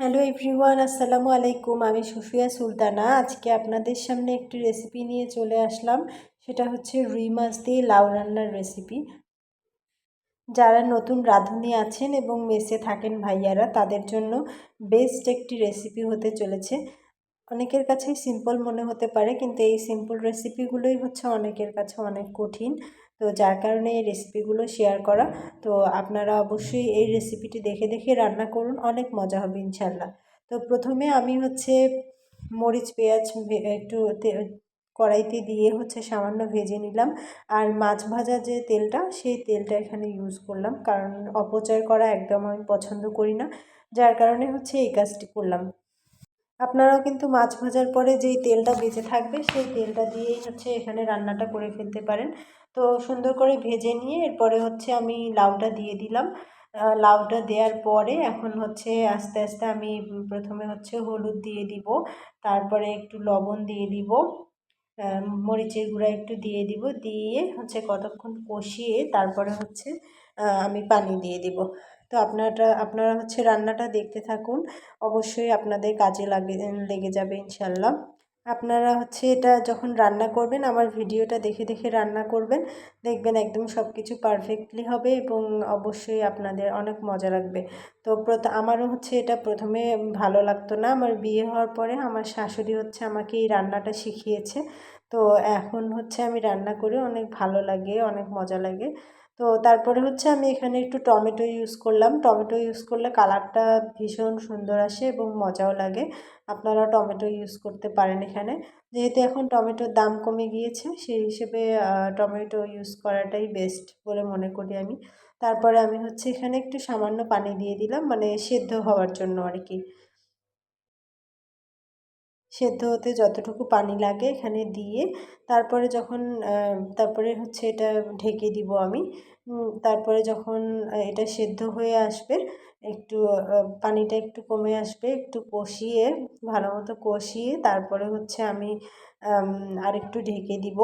Hello everyone আসসালামু আলাইকুম। আমি সুফিয়া সুলতানা। আজকে আপনাদের সামনে একটি রেসিপি নিয়ে চলে আসলাম। সেটা হচ্ছে রুই মাছ দিয়ে লাউ রান্নার রেসিপি যারা নতুন রাঁধুনি আছেন এবং মেসে থাকেন ভাইয়ারা, তাদের জন্য বেস্ট একটি রেসিপি হতে চলেছে। অনেকের কাছেই সিম্পল মনে হতে পারে, কিন্তু এই সিম্পল রেসিপিগুলোই হচ্ছে অনেকের কাছে অনেক কঠিন। তো যার কারণে এই রেসিপিগুলো শেয়ার করা। তো আপনারা অবশ্যই এই রেসিপিটি দেখে দেখে রান্না করুন, অনেক মজা হবে ইনশাল্লাহ। তো প্রথমে আমি হচ্ছে মরিচ, পেঁয়াজ একটু কড়াইতে দিয়ে হচ্ছে সামান্য ভেজে নিলাম। আর মাছ ভাজা যে তেলটা, সেই তেলটা এখানে ইউজ করলাম। কারণ অপচয় করা একদম আমি পছন্দ করি না। যার কারণে হচ্ছে এই কাজটি করলাম। আপনারাও কিন্তু মাছ ভাজার পরে যেই তেলটা বেঁচে থাকবে, সেই তেলটা দিয়েই হচ্ছে এখানে রান্নাটা করে ফেলতে পারেন। তো সুন্দর করে ভেজে নিয়ে এরপরে হচ্ছে আমি লাউটা দিয়ে দিলাম। লাউটা দেওয়ার পরে এখন হচ্ছে আস্তে আস্তে আমি প্রথমে হচ্ছে হলুদ দিয়ে দিব, তারপরে একটু লবণ দিয়ে দিব মরিচের গুঁড়া একটু দিয়ে দিব, দিয়ে হচ্ছে কতক্ষণ কষিয়ে তারপরে হচ্ছে আমি পানি দিয়ে দিব। তো আপনারা আপনারা হচ্ছে রান্নাটা দেখতে থাকুন। অবশ্যই আপনাদের কাজে লাগে লেগে যাবে ইনশাল্লাহ। আপনারা হচ্ছে এটা যখন রান্না করবেন, আমার ভিডিওটা দেখে দেখে রান্না করবেন, দেখবেন একদম সব কিছু পারফেক্টলি হবে এবং অবশ্যই আপনাদের অনেক মজা লাগবে। তো আমারও হচ্ছে এটা প্রথমে ভালো লাগতো না। আমার বিয়ে হওয়ার পরে আমার শাশুড়ি হচ্ছে আমাকে এই রান্নাটা শিখিয়েছে। তো এখন হচ্ছে আমি রান্না করে অনেক ভালো লাগে, অনেক মজা লাগে। তো তারপরে হচ্ছে আমি এখানে একটু টমেটো ইউজ করলাম। টমেটো ইউজ করলে কালারটা ভীষণ সুন্দর আসে এবং মজাও লাগে। আপনারা টমেটো ইউজ করতে পারেন এখানে। যেহেতু এখন টমেটোর দাম কমে গিয়েছে, সেই হিসেবে টমেটো ইউজ করাটাই বেস্ট বলে মনে করি আমি। তারপরে আমি হচ্ছে এখানে একটু সামান্য পানি দিয়ে দিলাম মানে সেদ্ধ হওয়ার জন্য আর কি সেদ্ধ হতে যতটুকু পানি লাগে এখানে দিয়ে তারপরে যখন তারপরে হচ্ছে এটা ঢেকে দিব আমি। তারপরে যখন এটা সেদ্ধ হয়ে আসবে, একটু পানিটা একটু কমে আসবে, একটু কষিয়ে, ভালো মতো কষিয়ে তারপরে হচ্ছে আমি, আরেকটু ঢেকে দিব।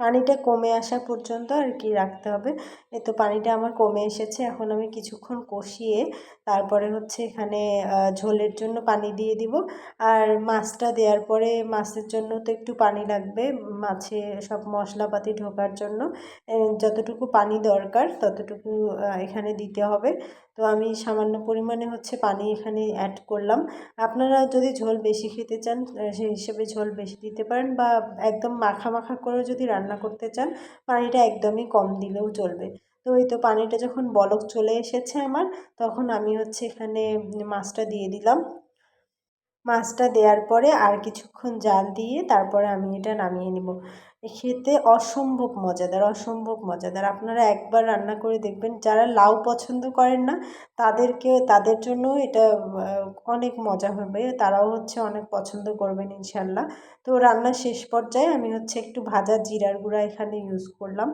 পানিটা কমে আসা পর্যন্ত আর কি রাখতে হবে। এ তো পানিটা আমার কমে এসেছে, এখন আমি কিছুক্ষণ কষিয়ে তারপরে হচ্ছে এখানে ঝোলের জন্য পানি দিয়ে দিব। আর মাছটা দেওয়ার পরে মাছের জন্য তো একটু পানি লাগবে, মাছে সব মশলাপাতি ঢোকার জন্য। যতটুকু পানি দরকার ততটুকু এখানে দিতে হবে। তো আমি সামান্য পরিমাণে হচ্ছে পানি এখানে অ্যাড করলাম। আপনারা যদি ঝোল বেশি খেতে চান সেই হিসেবে ঝোল বেশি দিতে পারেন বা একদম মাখা মাখা করে যদি রান্না করতে চান, পানিটা একদমই কম দিলেও চলবে। তো এই তো পানিটা যখন বলক চলে এসেছে আমার, তখন আমি হচ্ছে এখানে মাছটা দিয়ে দিলাম। মাছটা দেওয়ার পরে আর কিছুক্ষণ জাল দিয়ে তারপরে আমি এটা নামিয়ে নেব। খেতে অসম্ভব মজাদার অসম্ভব মজাদার। আপনারা একবার রান্না করে দেখবেন। যারা লাউ পছন্দ করেন না তাদেরকে তাদের জন্য এটা অনেক মজা হবে। তারাও হচ্ছে অনেক পছন্দ করবেন ইনশাল্লাহ তো রান্নার শেষ পর্যায়ে আমি হচ্ছে একটু ভাজা জিরার গুঁড়া এখানে ইউজ করলাম।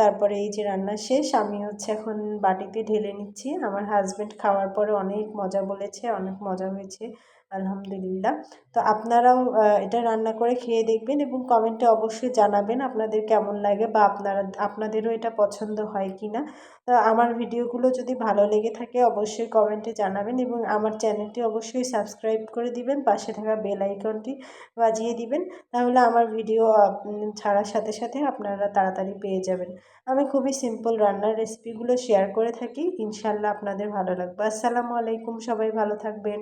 তারপরে এই যে রান্না শেষ, আমি হচ্ছে এখন বাটিতে ঢেলে নিচ্ছি। আমার হাজব্যান্ড খাওয়ার পরে অনেক মজা বলেছে, অনেক মজা হয়েছে, আলহামদুলিল্লাহ। তো আপনারাও এটা রান্না করে খেয়ে দেখবেন এবং কমেন্টে অবশ্যই জানাবেন আপনাদের কেমন লাগে বা আপনারা, আপনাদেরও এটা পছন্দ হয় কি না তো আমার ভিডিওগুলো যদি ভালো লেগে থাকে অবশ্যই কমেন্টে জানাবেন এবং আমার চ্যানেলটি অবশ্যই সাবস্ক্রাইব করে দিবেন, পাশে থাকা বেল আইকনটি বাজিয়ে দিবেন। তাহলে আমার ভিডিও ছাড়ার সাথে সাথে আপনারা তাড়াতাড়ি পেয়ে যাবেন। আমি খুবই সিম্পল রান্নার রেসিপিগুলো শেয়ার করে থাকি। ইনশাল্লাহ আপনাদের ভালো লাগবে। আসসালামু আলাইকুম, সবাই ভালো থাকবেন।